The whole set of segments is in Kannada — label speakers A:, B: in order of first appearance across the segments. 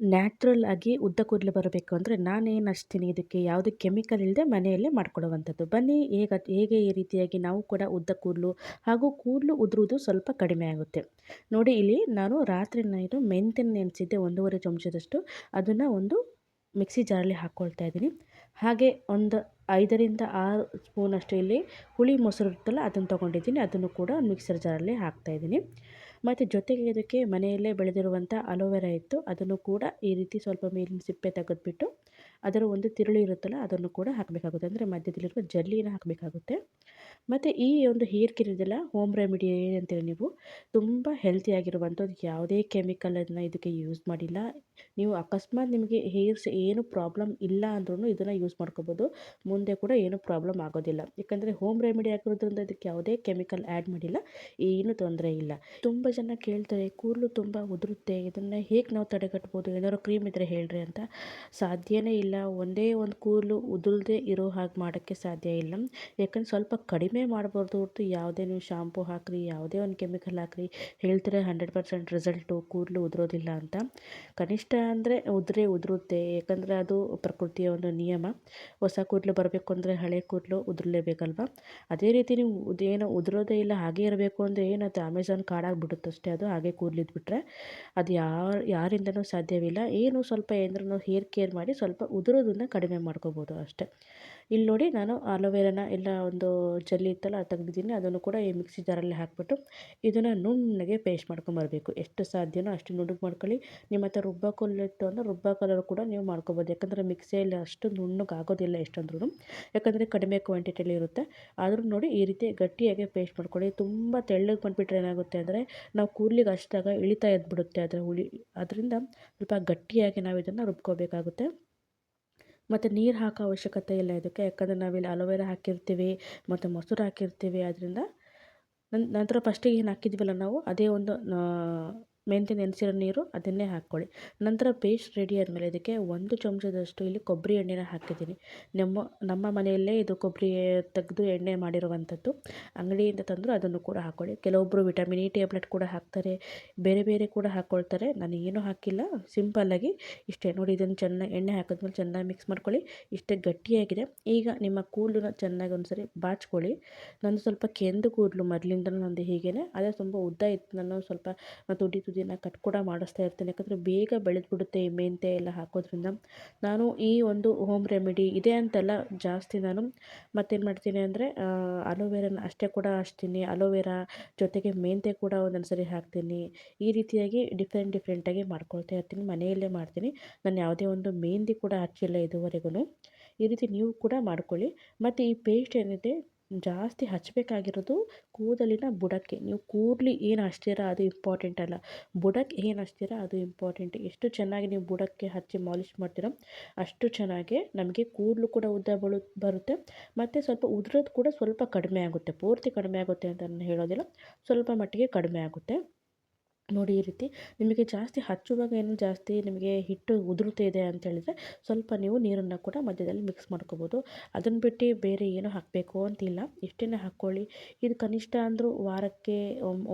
A: ನ್ಯಾಚುರಲ್ ಆಗಿ ಉದ್ದ ಕೂದಲು ಬರಬೇಕು ಅಂದರೆ ನಾನೇನು ಹಚ್ತೀನಿ? ಇದಕ್ಕೆ ಯಾವುದೇ ಕೆಮಿಕಲ್ ಇಲ್ಲದೆ ಮನೆಯಲ್ಲೇ ಮಾಡ್ಕೊಳ್ಳುವಂಥದ್ದು ಬನ್ನಿ, ಹೇಗೆ ಹೇಗೆ ಈ ರೀತಿಯಾಗಿ ನಾವು ಕೂಡ ಉದ್ದ ಕೂದಲು ಹಾಗೂ ಕೂದಲು ಉದುರುವುದು ಸ್ವಲ್ಪ ಕಡಿಮೆ ಆಗುತ್ತೆ. ನೋಡಿ, ಇಲ್ಲಿ ನಾನು ರಾತ್ರಿ ನೈಟು ಮೆಂತ್ಯನ ನೆನೆಸಿದ್ದೆ ಒಂದೂವರೆ ಚಮಚದಷ್ಟು. ಅದನ್ನು ಒಂದು ಮಿಕ್ಸಿ ಜಾರಲ್ಲಿ ಹಾಕ್ಕೊಳ್ತಾ ಇದ್ದೀನಿ. ಹಾಗೆ ಒಂದು ಐದರಿಂದ ಆರು ಸ್ಪೂನಷ್ಟು ಇಲ್ಲಿ ಹುಳಿ ಮೊಸರು ಇರುತ್ತಲ್ಲ, ಅದನ್ನು ತೊಗೊಂಡಿದ್ದೀನಿ. ಅದನ್ನು ಕೂಡ ಮಿಕ್ಸರ್ ಜಾರಲ್ಲಿ ಹಾಕ್ತಾಯಿದ್ದೀನಿ ಮತ್ತು ಜೊತೆಗೆ ಇದಕ್ಕೆ ಮನೆಯಲ್ಲೇ ಬೆಳೆದಿರುವಂಥ ಅಲೋವೆರಾ ಇತ್ತು. ಅದನ್ನು ಕೂಡ ಈ ರೀತಿ ಸ್ವಲ್ಪ ಮೇಲಿನ ಸಿಪ್ಪೆ ತೆಗೆದುಬಿಟ್ಟು ಅದರ ಒಂದು ತಿರುಳು ಇರುತ್ತಲ್ಲ, ಅದನ್ನು ಕೂಡ ಹಾಕಬೇಕಾಗುತ್ತೆ. ಅಂದರೆ ಮಧ್ಯದಲ್ಲಿರುವ ಜಲ್ಲಿನ ಹಾಕಬೇಕಾಗುತ್ತೆ. ಮತ್ತು ಈ ಒಂದು ಹೇರ್ ಇದೆಲ್ಲ ಹೋಮ್ ರೆಮಿಡಿ ಏನಂತೇಳಿ ನೀವು ತುಂಬ ಹೆಲ್ತಿಯಾಗಿರುವಂಥದ್ದು ಯಾವುದೇ ಕೆಮಿಕಲನ್ನು ಇದಕ್ಕೆ ಯೂಸ್ ಮಾಡಿಲ್ಲ. ನೀವು ಅಕಸ್ಮಾತ್ ನಿಮಗೆ ಹೇರ್ಸ್ ಏನು ಪ್ರಾಬ್ಲಮ್ ಇಲ್ಲ ಅಂದ್ರೂ ಇದನ್ನು ಯೂಸ್ ಮಾಡ್ಕೋಬೋದು. ಮುಂದೆ ಕೂಡ ಏನು ಪ್ರಾಬ್ಲಮ್ ಆಗೋದಿಲ್ಲ. ಯಾಕಂದರೆ ಹೋಮ್ ರೆಮಿಡಿ ಆಗಿರೋದ್ರಿಂದ ಇದಕ್ಕೆ ಯಾವುದೇ ಕೆಮಿಕಲ್ ಆ್ಯಡ್ ಮಾಡಿಲ್ಲ. ಏನು ತೊಂದರೆ ಇಲ್ಲ. ತುಂಬ ಜನ ಕೇಳ್ತಾರೆ, ಕೂದಲು ತುಂಬ ಉದುರುತ್ತೆ, ಇದನ್ನು ಹೇಗೆ ನಾವು ತಡೆಗಟ್ಬೋದು, ಏನಾದ್ರು ಕ್ರೀಮ್ ಇದ್ದರೆ ಹೇಳ್ರಿ ಅಂತ. ಸಾಧ್ಯವೇ ಇಲ್ಲ. ಒಂದೇ ಒಂದು ಕೂದಲು ಉದುರದೆ ಇರೋ ಹಾಗೆ ಮಾಡೋಕ್ಕೆ ಸಾಧ್ಯ ಇಲ್ಲ. ಯಾಕಂದ್ರೆ ಸ್ವಲ್ಪ ಕಡಿಮೆ ಮಾಡ್ಬೋದು ಹೊರತು ಯಾವುದೇ ನೀವು ಶಾಂಪು ಹಾಕಿರಿ, ಯಾವುದೇ ಒಂದು ಕೆಮಿಕಲ್ ಹಾಕಿರಿ, ಹೇಳ್ತಾರೆ ಹಂಡ್ರೆಡ್ ಪರ್ಸೆಂಟ್ ರಿಸಲ್ಟು ಕೂದಲು ಉದುರೋದಿಲ್ಲ ಅಂತ. ಕನಿಷ್ಠ ಅಂದರೆ ಉದುರೇ ಉದುರುತ್ತೆ, ಯಾಕಂದರೆ ಅದು ಪ್ರಕೃತಿಯ ಒಂದು ನಿಯಮ. ಹೊಸ ಕೂದಲು ಬರಬೇಕು ಅಂದರೆ ಹಳೆ ಕೂದಲು ಉದುರಲೇಬೇಕಲ್ವ? ಅದೇ ರೀತಿ ನೀವು ಏನೋ ಉದುರೋದೇ ಇಲ್ಲ, ಹಾಗೆ ಇರಬೇಕು ಅಂದರೆ ಏನದು ಅಮೆಝಾನ್ ಕಾಡಾಗಿಬಿಡುತ್ತೆ ಅಷ್ಟೇ, ಅದು ಹಾಗೆ ಕೂದಲಿದ್ಬಿಟ್ರೆ ಅದು ಯಾರು, ಯಾರಿಂದನೂ ಸಾಧ್ಯವಿಲ್ಲ. ಏನು ಸ್ವಲ್ಪ ಏನಾದ್ರೂ ಹೇರ್ ಕೇರ್ ಮಾಡಿ ಸ್ವಲ್ಪ ಉದುರೋದನ್ನು ಕಡಿಮೆ ಮಾಡ್ಕೋಬೋದು ಅಷ್ಟೇ. ಇಲ್ಲಿ ನೋಡಿ ನಾನು ಅಲೋವೆರಾನ ಎಲ್ಲ ಒಂದು ಜಲ್ಲಿ ಇತ್ತಲ್ಲ ಅದು ತೆಗ್ದಿದ್ದೀನಿ, ಅದನ್ನು ಕೂಡ ಈ ಮಿಕ್ಸಿ ಜಾರಲ್ಲಿ ಹಾಕಿಬಿಟ್ಟು ಇದನ್ನು ನುಣ್ಣಗೆ ಪೇಸ್ಟ್ ಮಾಡ್ಕೊಂಬರ್ಬೇಕು ಎಷ್ಟು ಸಾಧ್ಯನೋ ಅಷ್ಟು ನುಣ್ಣಗೆ ಮಾಡ್ಕೊಳ್ಳಿ. ನಿಮ್ಮ ಹತ್ರ ರುಬ್ಬಕಲ್ಲು ಇತ್ತು ಅಂದರೆ ಕಲರ್ ಕೂಡ ನೀವು ಮಾಡ್ಕೋಬೋದು. ಯಾಕಂದರೆ ಮಿಕ್ಸಿಯಲ್ಲಿ ಅಷ್ಟು ನುಣ್ಣಗೆ ಆಗೋದಿಲ್ಲ ಎಷ್ಟಂದ್ರೂ ಯಾಕಂದರೆ ಕಡಿಮೆ ಕ್ವಾಂಟಿಟಿಯಲ್ಲಿ ಇರುತ್ತೆ. ಆದರೂ ನೋಡಿ ಈ ರೀತಿ ಗಟ್ಟಿಯಾಗಿ ಪೇಸ್ಟ್ ಮಾಡ್ಕೊಳ್ಳಿ. ತುಂಬ ತೆಳ್ಳಗೆ ಬಂದುಬಿಟ್ರೆ ಏನಾಗುತ್ತೆ ಅಂದರೆ ನಾವು ಕೂರ್ಲಿಗೆ ಹಚ್ಚಿದಾಗ ಇಳಿತಾ ಎದ್ಬಿಡುತ್ತೆ ಅದರ ಹುಳಿ. ಅದರಿಂದ ಸ್ವಲ್ಪ ಗಟ್ಟಿಯಾಗಿ ನಾವು ಇದನ್ನು ರುಬ್ಕೋಬೇಕಾಗುತ್ತೆ. ಮತ್ತು ನೀರು ಹಾಕೋ ಅವಶ್ಯಕತೆ ಇಲ್ಲ ಇದಕ್ಕೆ. ಯಾಕಂದರೆ ನಾವಿಲ್ಲಿ ಅಲೋವೆರಾ ಹಾಕಿರ್ತೀವಿ, ಮತ್ತು ಮೊಸರು ಹಾಕಿರ್ತೀವಿ. ಅದರಿಂದ ನಂತರ ಫಸ್ಟಿಗೆ ಏನು ಹಾಕಿದ್ವಲ್ಲ ನಾವು, ಅದೇ ಒಂದು ಮೆಂತ್ಯ ನೆನೆಸಿರೋ ನೀರು ಅದನ್ನೇ ಹಾಕ್ಕೊಳ್ಳಿ. ನಂತರ ಪೇಸ್ಟ್ ರೆಡಿ ಆದಮೇಲೆ ಇದಕ್ಕೆ ಒಂದು ಚಮಚದಷ್ಟು ಇಲ್ಲಿ ಕೊಬ್ಬರಿ ಎಣ್ಣೆನ ಹಾಕಿದ್ದೀನಿ. ನಮ್ಮ ನಮ್ಮ ಮನೆಯಲ್ಲೇ ಇದು ಕೊಬ್ಬರಿ ತೆಗೆದು ಎಣ್ಣೆ ಮಾಡಿರುವಂಥದ್ದು. ಅಂಗಡಿಯಿಂದ ತಂದರೂ ಅದನ್ನು ಕೂಡ ಹಾಕ್ಕೊಳ್ಳಿ. ಕೆಲವೊಬ್ಬರು ವಿಟಮಿನ್ ಇ ಟ್ಯಾಬ್ಲೆಟ್ ಕೂಡ ಹಾಕ್ತಾರೆ. ಬೇರೆ ಬೇರೆ ಕೂಡ ಹಾಕ್ಕೊಳ್ತಾರೆ. ನಾನು ಏನೂ ಹಾಕಿಲ್ಲ. ಸಿಂಪಲ್ಲಾಗಿ ಇಷ್ಟೇ. ನೋಡಿ, ಇದನ್ನು ಚೆನ್ನಾಗಿ ಎಣ್ಣೆ ಹಾಕಿದ್ಮೇಲೆ ಚೆನ್ನಾಗಿ ಮಿಕ್ಸ್ ಮಾಡ್ಕೊಳ್ಳಿ. ಇಷ್ಟೇ ಗಟ್ಟಿಯಾಗಿದೆ. ಈಗ ನಿಮ್ಮ ಕೂದಲನ್ನ ಚೆನ್ನಾಗಿ ಒಂದ್ಸರಿ ಬಾಚ್ಕೊಳ್ಳಿ. ನಂದು ಸ್ವಲ್ಪ ಕೆಂದು ಕೂದಲು ಮೊದಲಿಂದನೂ ನಂದು ಹೀಗೇನೆ. ಅದೇ ತುಂಬ ಉದ್ದ ಇತ್ತು. ನಾನು ಸ್ವಲ್ಪ ತುದಿ ತುದಿನ ಕಟ್ ಕೂಡ ಮಾಡಿಸ್ತಾ ಇರ್ತೀನಿ. ಯಾಕಂದರೆ ಬೇಗ ಬೆಳೆದ್ಬಿಡುತ್ತೆ ಈ ಮೆಂತ್ಯ ಎಲ್ಲ ಹಾಕೋದ್ರಿಂದ. ನಾನು ಈ ಒಂದು ಹೋಮ್ ರೆಮಿಡಿ ಇದೆ ಅಂತೆಲ್ಲ ಜಾಸ್ತಿ ನಾನು. ಮತ್ತೇನು ಮಾಡ್ತೀನಿ ಅಂದರೆ ಅಲೋವೆರಾನ ಅಷ್ಟೇ ಕೂಡ ಹಚ್ತೀನಿ ಅಲೋವೆರಾ ಜೊತೆಗೆ ಮೆಂತ್ಯ ಕೂಡ ಒಂದೊಂದು ಸರಿ ಹಾಕ್ತೀನಿ. ಈ ರೀತಿಯಾಗಿ ಡಿಫ್ರೆಂಟ್ ಡಿಫ್ರೆಂಟಾಗಿ ಮಾಡ್ಕೊಳ್ತಾ ಇರ್ತೀನಿ. ಮನೆಯಲ್ಲೇ ಮಾಡ್ತೀನಿ. ನಾನು ಯಾವುದೇ ಒಂದು ಮೆಹಂದಿ ಕೂಡ ಹಚ್ಚಿಲ್ಲ ಇದುವರೆಗೂ ಈ ರೀತಿ ನೀವು ಕೂಡ ಮಾಡ್ಕೊಳ್ಳಿ. ಮತ್ತು ಈ ಪೇಸ್ಟ್ ಏನಿದೆ ಜಾಸ್ತಿ ಹಚ್ಚಬೇಕಾಗಿರೋದು ಕೂದಲಿನ ಬುಡಕ್ಕೆ. ನೀವು ಕೂದಲು ಏನು ಹಚ್ತೀರ ಅದು ಇಂಪಾರ್ಟೆಂಟ್ ಅಲ್ಲ. ಬುಡಕ್ಕೆ ಏನು ಹಚ್ತೀರ ಅದು ಇಂಪಾರ್ಟೆಂಟ್ ಎಷ್ಟು ಚೆನ್ನಾಗಿ ನೀವು ಬುಡಕ್ಕೆ ಹಚ್ಚಿ ಮಾಲಿಷ್ ಮಾಡ್ತೀರೋ ಅಷ್ಟು ಚೆನ್ನಾಗಿ ನಮಗೆ ಕೂದಲು ಕೂಡ ಉದ್ದ ಬಳು, ಬರುತ್ತೆ. ಮತ್ತು ಸ್ವಲ್ಪ ಉದುರೋದು ಕೂಡ ಸ್ವಲ್ಪ ಕಡಿಮೆ ಆಗುತ್ತೆ. ಪೂರ್ತಿ ಕಡಿಮೆ ಆಗುತ್ತೆ ಅಂತ ನಾನು ಹೇಳೋದಿಲ್ಲ. ಸ್ವಲ್ಪ ಮಟ್ಟಿಗೆ ಕಡಿಮೆ ಆಗುತ್ತೆ. ನೋಡಿ ಈ ರೀತಿ ನಿಮಗೆ ಜಾಸ್ತಿ ಹಚ್ಚುವಾಗ ಏನು ಜಾಸ್ತಿ ನಿಮಗೆ ಹಿಟ್ಟು ಉದುರುತ್ತಿದೆ ಅಂತ ಹೇಳಿದರೆ ಸ್ವಲ್ಪ ನೀವು ನೀರನ್ನು ಕೂಡ ಮಧ್ಯದಲ್ಲಿ ಮಿಕ್ಸ್ ಮಾಡ್ಕೋಬೋದು. ಅದನ್ನು ಬಿಟ್ಟು ಬೇರೆ ಏನು ಹಾಕಬೇಕು ಅಂತಿಲ್ಲ. ಇಷ್ಟನ್ನೇ ಹಾಕ್ಕೊಳ್ಳಿ. ಇದು ಕನಿಷ್ಠ ಅಂದರೂ ವಾರಕ್ಕೆ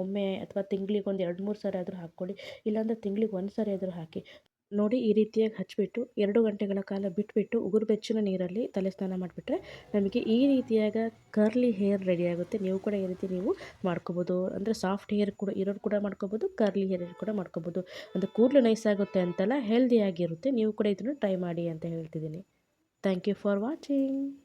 A: ಒಮ್ಮೆ ಅಥವಾ ತಿಂಗಳಿಗೆ ಒಂದು ಎರಡು ಮೂರು ಸಾರಿ ಆದರೂ ಹಾಕ್ಕೊಳ್ಳಿ. ಇಲ್ಲಾಂದರೆ ತಿಂಗ್ಳಿಗೆ ಒಂದು ಸಾರಿ ಆದರೂ ಹಾಕಿ. ನೋಡಿ ಈ ರೀತಿಯಾಗಿ ಹಚ್ಚಿಬಿಟ್ಟು ಎರಡು ಗಂಟೆಗಳ ಕಾಲ ಬಿಟ್ಬಿಟ್ಟು ಉಗುರು ಬೆಚ್ಚನ ನೀರಲ್ಲಿ ತಲೆ ಸ್ನಾನ ಮಾಡಿಬಿಟ್ರೆ ನಮಗೆ ಈ ರೀತಿಯಾಗ ಕರ್ಲಿ ಹೇರ್ ರೆಡಿ ಆಗುತ್ತೆ. ನೀವು ಕೂಡ ಈ ರೀತಿ ನೀವು ಮಾಡ್ಕೋಬೋದು. ಅಂದರೆ ಸಾಫ್ಟ್ ಹೇರ್ ಕೂಡ ಇರೋರು ಕೂಡ ಮಾಡ್ಕೋಬೋದು ಕರ್ಲಿ ಹೇರ್ ಕೂಡ ಮಾಡ್ಕೋಬೋದು. ಅಂದರೆ ಕೂದಲು ನೈಸ್ ಆಗುತ್ತೆ ಅಂತಲ್ಲ ಹೆಲ್ದಿಯಾಗಿರುತ್ತೆ ನೀವು ಕೂಡ ಇದನ್ನು ಟ್ರೈ ಮಾಡಿ ಅಂತ ಹೇಳ್ತಿದ್ದೀನಿ. Thank you for watching